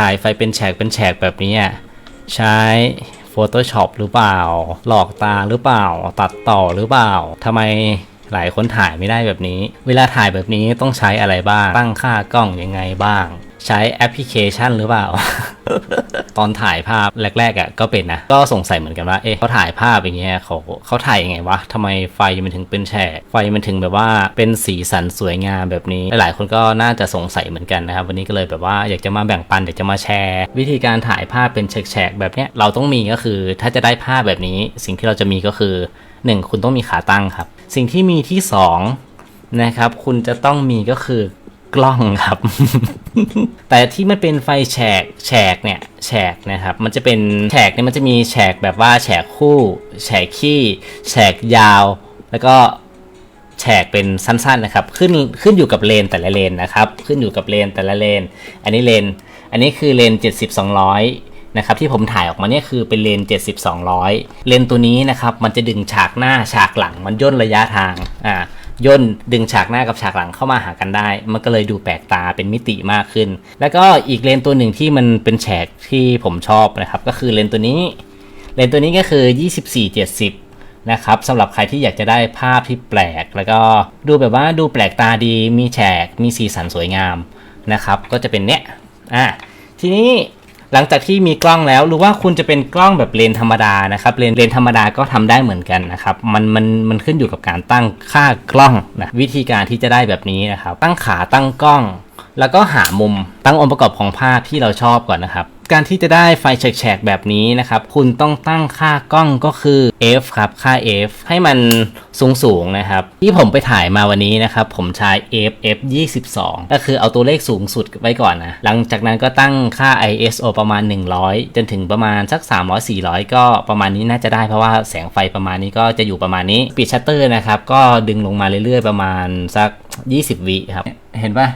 ถ่ายไฟเป็นแฉกเป็นแฉกแบบนี้ใช้ Photoshop หรือเปล่า หลอกตาหรือเปล่า ตัดต่อหรือเปล่าทำไมหลายคนถ่ายไม่ได้แบบนี้ เวลาถ่ายแบบนี้ต้องใช้อะไรบ้าง ตั้งค่ากล้องยังไงบ้าง ใช้แอปพลิเคชันหรือเปล่า ตอนถ่ายภาพแรกๆอะก็เป็นนะ ก็สงสัยเหมือนกันว่า เอ๊ะเขาถ่ายภาพอย่างเงี้ยเขาเขาถ่ายยังไงวะทำไมไฟมันถึงเป็นแฉกไฟมันถึงแบบว่าเป็นสีสันสวยงามแบบนี้ หลายๆคนก็น่าจะสงสัยเหมือนกันนะครับ วันนี้ก็เลยแบบว่าอยากจะมาแบ่งปันอยากจะมาแชร์ วิธีการถ่ายภาพเป็นแฉกๆแบบเนี้ยเราต้องมีก็คือ ถ้าจะได้ภาพแบบนี้ สิ่งที่เราจะมีก็คือ 1 คุณต้องมีขาตั้งครับ สิ่งที่มีที่ 2 นะครับ คุณจะต้องมีก็คือ กล้องครับ แต่ที่มันเป็นไฟแฉกแฉกเนี่ยแฉกนะครับ มันจะเป็นแฉกเนี่ยมันจะมีแฉกแบบว่าแฉกคู่แฉกขี้แฉกยาว แล้วก็แฉกเป็นสั้นๆนะครับ ขึ้นขึ้นอยู่กับเลนแต่ละเลนนะครับ ขึ้นอยู่กับเลนแต่ละเลน อันนี้เลน อันนี้คือเลน 70 200 นะครับ ที่ผมถ่ายออกมาเนี่ยคือเป็นเลน 70 200 เลนตัวนี้นะครับ มันจะดึงฉากหน้าฉากหลังมันย่นระยะทาง อ่า ย่นดึงฉากหน้ากับฉากหลังเข้ามาหากันได้ มันก็เลยดูแปลกตาเป็นมิติมากขึ้น แล้วก็อีกเลนตัวหนึ่งที่มันเป็นแฉกที่ผมชอบนะครับ ก็คือเลนตัวนี้ เลนตัวนี้ก็คือ 24-70 นะครับสำหรับใครที่อยากจะได้ภาพที่แปลก แล้วก็ดูแบบว่าดูแปลกตาดีมีแฉกมีสีสันสวยงามนะครับ ก็จะเป็นเนี้ยอะทีนี้ หลังจากที่มีกล้องแล้วหรือว่าคุณจะเป็นกล้องแบบเลนธรรมดานะครับเลนเลนธรรมดาก็ทำได้เหมือนกันนะครับมันมันมันขึ้นอยู่กับการตั้งค่ากล้องนะวิธีการที่จะได้แบบนี้นะครับตั้งขาตั้งกล้อง แล้วก็หามุมตั้งองค์ประกอบของภาพที่เราชอบก่อนนะครับ การที่จะได้ไฟแฉกๆแบบนี้นะครับ คุณต้องตั้งค่ากล้องก็คือ f ครับค่า f ให้มันสูงๆนะครับ ที่ผมไปถ่ายมาวันนี้นะครับ ผมใช้ f f 22ก็คือเอาตัวเลขสูงสุดไว้ก่อนนะ หลังจากนั้นก็ตั้งค่า ISO ประมาณ 100 จนถึงประมาณสัก 300 400 ก็ประมาณนี้น่าจะได้เพราะว่าแสงไฟประมาณนี้ก็จะอยู่ประมาณนี้ปิดชัตเตอร์นะครับ ก็ดึงลงมาเรื่อยๆ ประมาณสัก 20 วิครับ เห็นปะ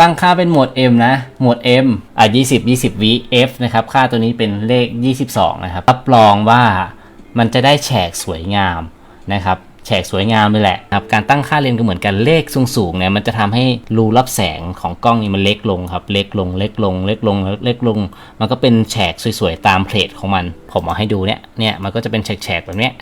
ตั้งค่าเป็นโหมด M นะโหมด M อะ20 20วิ F นะครับ ค่าตัวนี้เป็นเลข 22 นะครับ รับรองว่ามันจะได้แฉกสวยงามนะครับแฉกสวยงามเลยแหละครับการตั้งค่าเลนก็เหมือนกันเลขสูงๆเนี่ยมันจะทำให้รูรับแสงของกล้องนี่มันเล็กลงครับ เล็กลง เล็กลง เล็กลงเล็กลง มันก็เป็นแฉกสวยๆตามเพลทของมัน ผมเอาให้ดูเนี่ยเนี่ยมันก็จะเป็นแฉกๆแบบเนี้ย